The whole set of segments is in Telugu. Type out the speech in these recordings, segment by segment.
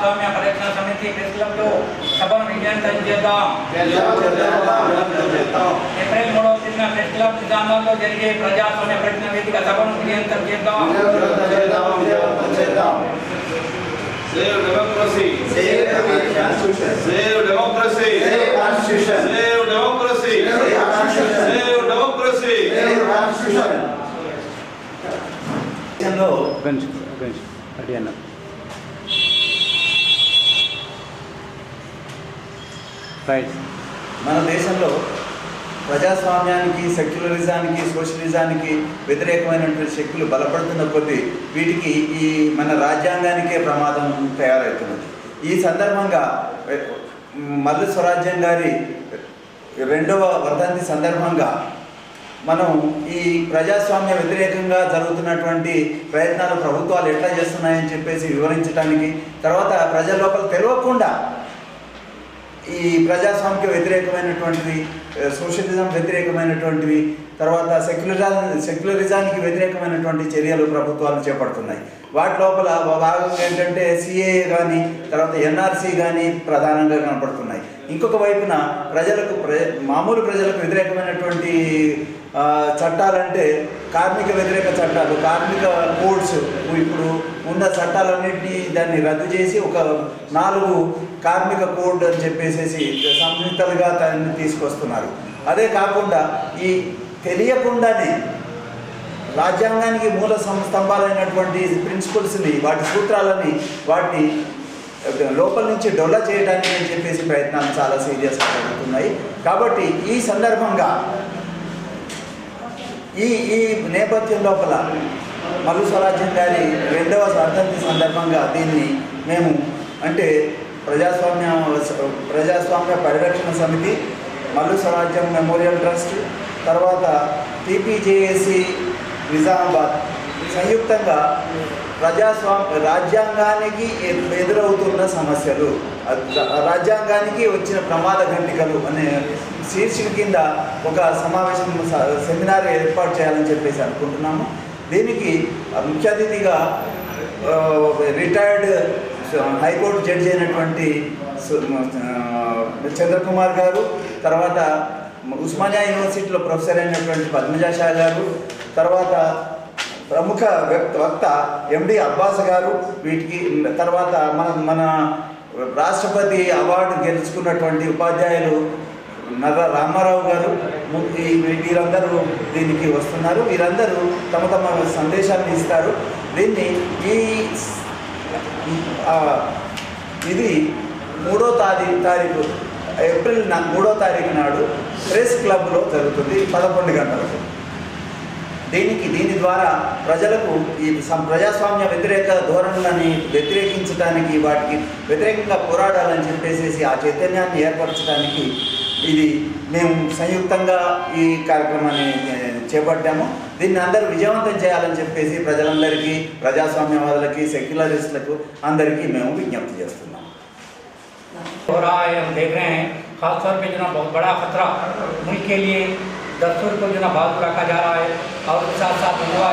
స్వామి ఆపరేషన్ సమితి ప్రెస్క్లబ్లో సభను విజ్ఞాపనం చేద్దాం ఏప్రిల్ మూడవ తేదీన ప్రెస్క్లబ్ విధానంలో జరిగే ప్రజాస్వామ్య ప్రజ్ఞ వేదిక సభను విజ్ఞాపనం చేద్దాం Save democracy. Save constitution. Save democracy. Save constitution. Save democracy. Save constitution. Save democracy. Save constitution. Hello. Bench. Bench. Adiyanam. Right మన దేశంలో ప్రజాస్వామ్యానికి సెక్యులరిజానికి సోషలిజానికి వ్యతిరేకమైనటువంటి శక్తులు బలపడుతున్న కొద్దీ వీటికి ఈ మన రాజ్యాంగానికే ప్రమాదం తయారవుతున్నది. ఈ సందర్భంగా మల్లు స్వరాజ్యం గారి రెండవ వర్ధంతి సందర్భంగా మనం ఈ ప్రజాస్వామ్య వ్యతిరేకంగా జరుగుతున్నటువంటి ప్రయత్నాలు ప్రభుత్వాలు ఎట్లా చేస్తున్నాయని చెప్పేసి వివరించడానికి తర్వాత ప్రజల లోపల తెలియకుండా ఈ ప్రజాస్వామ్య వ్యతిరేకమైనటువంటివి సోషలిజం వ్యతిరేకమైనటువంటివి తర్వాత సెక్యులరిజా సెక్యులరిజానికి వ్యతిరేకమైనటువంటి చర్యలు ప్రభుత్వాలు చేపడుతున్నాయి. వాటి లోపల భాగంగా ఏంటంటే సిఏ కానీ తర్వాత ఎన్ఆర్సీ కానీ ప్రధానంగా కనపడుతున్నాయి. ఇంకొక వైపున ప్రజలకు ప్ర మామూలు ప్రజలకు వ్యతిరేకమైనటువంటి చట్టాలంటే కార్మిక వ్యతిరేక చట్టాలు కార్మిక కోడ్స్. ఇప్పుడు ఉన్న చట్టాలన్నింటినీ దాన్ని రద్దు చేసి ఒక నాలుగు కార్మిక కోడ్ అని చెప్పేసేసి సంహితలుగా దాన్ని తీసుకొస్తున్నారు. అదే కాకుండా ఈ తెలియకుండానే రాజ్యాంగానికి మూల సం- స్తంభాలైనటువంటి ప్రిన్సిపల్స్ని వాటి సూత్రాలని వాటిని లోపల నుంచి డొల్ల చేయడానికి అని చెప్పేసి ప్రయత్నాలు చాలా సీరియస్గా జరుగుతున్నాయి. కాబట్టి ఈ సందర్భంగా ఈ ఈ నేపథ్యం లోపల మల్లు స్వరాజ్యం గారి రెండవ వర్ధంతి సందర్భంగా దీన్ని మేము అంటే ప్రజాస్వామ్య ప్రజాస్వామ్య పరిరక్షణ సమితి మల్లు స్వరాజ్యం మెమోరియల్ ట్రస్ట్ తర్వాత టీపీజేఏసి నిజామాబాద్ సంయుక్తంగా ప్రజాస్వామ్య రాజ్యాంగానికి ఎదురవుతున్న సమస్యలు. రాజ్యాంగానికి వచ్చిన ప్రమాద ఘంటికలు అనే శీర్షిక కింద ఒక సమావేశం స- సెమినార్ ఏర్పాటు చేయాలని చెప్పేసి అనుకుంటున్నాము. దీనికి ముఖ్య అతిథిగా రిటైర్డ్ హైకోర్టు జడ్జి అయినటువంటి చంద్రకుమార్ గారు తర్వాత ఉస్మానియా యూనివర్సిటీలో ప్రొఫెసర్ అయినటువంటి పద్మజాషా గారు తర్వాత ప్రముఖ వ్యక్త వక్త ఎండి అబ్బాస్ గారు వీటికి తర్వాత మన మన రాష్ట్రపతి అవార్డు గెలుచుకున్నటువంటి ఉపాధ్యాయులు నర రామారావు గారు వీరందరూ దీనికి వస్తున్నారు. వీరందరూ తమ తమ సందేశాన్ని ఇస్తారు. దీన్ని ఈ ఇది మూడో తారీఖు తారీఖు ఏప్రిల్ మూడో తారీఖు నాడు ప్రెస్ క్లబ్లో జరుగుతుంది పదకొండు గంటలకు. దీనికి దీని ద్వారా ప్రజలకు ఈ సం- ప్రజాస్వామ్య వ్యతిరేక ధోరణులని వ్యతిరేకించడానికి వాటికి వ్యతిరేకంగా పోరాడాలని చెప్పేసి ఆ చైతన్యాన్ని ఏర్పరచడానికి ఇది మేము సంయుక్తంగా ఈ కార్యక్రమాన్ని ఏ, చేపట్టాము దీన్ని అందరూ విజయవంతం చేయాలని చెప్పేసి ప్రజలందరికీ ప్రజాస్వామ్యవాదులకి సెక్యులరిస్టులకు అందరికీ మేము విజ్ఞప్తి చేస్తున్నాం हो रहा है हम देख रहे हैं खासतौर पे जो ना बहुत बड़ा खतरा मुल्क के लिए دستور کو جو نا بہت رکھا جا رہا ہے اور اس کے ساتھ ساتھ ہوا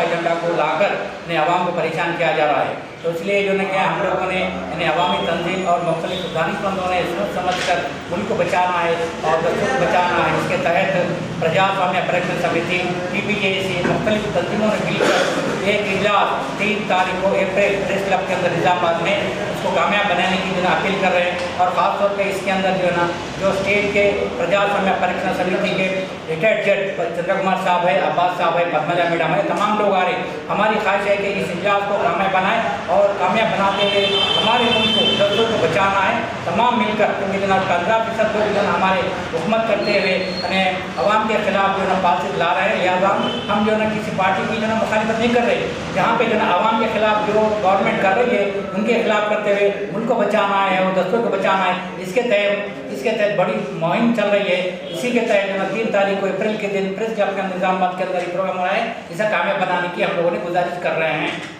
ایجنڈا کو لا کر نے عوام کو پریشان کیا جا رہا ہے تو اس لیے جو ہے کہ ہم لوگوں نے یعنی عوامی تنظیم اور مختلف دانش مندوں نے سوچ سمجھ کر ان کو بچانا ہے اور بچانا ہے، اس کے تحت پرجاسوامیہ پریکشن سمیتی، پی پی اے سی مختلف تنظیموں نے مل کر ایک اجلاس تین تاریخ کو اپریل پریس کلب کے اندر نظام آباد میں اس کو کامیاب بنانے کی جو ہے اپیل کر رہے ہیں اور خاص طور پہ اس کے اندر جو ہے نا جو اسٹیٹ کے پرجاسوامیہ پریکشن سمیتی کے ریٹائرڈ جج چندر کمار صاحب ہے عباس صاحب ہے پدمجا میڈم ہے تمام لوگ آ رہے ہیں۔ ہماری خواہش ہے کہ اس اجلاس کو کامیاب بنائیں اور کامیاب بناتے ہوئے ہمارے ملک کو دردوں کو بچانا ہے۔ تمام مل کر کیونکہ جناب پندرہ فیصد کو جو ہمارے حکومت کرتے ہوئے یعنی عوام کے خلاف جو ہے نا پالسی لا رہے ہیں۔ لہٰذا ہم جو ہے نا کسی پارٹی کی جو ہے نا مخالفت نہیں کر رہے۔ جہاں پہ جو ہے نا عوام کے خلاف جو گورنمنٹ کر رہی ہے، ان کے خلاف کرتے ہوئے ملک کو بچانا ہے اور دستوں کو بچانا ہے۔ اس کے تحت، اس کے تحت بڑی مہم چل رہی ہے۔ اسی کے تحت جو ہے تین تاریخ کو اپریل کے دن پریس کلب کا نظام آباد کے اندر یہ پروگرام ہو رہا ہے۔ اسے کامیاب بنانے کی ہم لوگوں نے گزارش کر رہے ہیں۔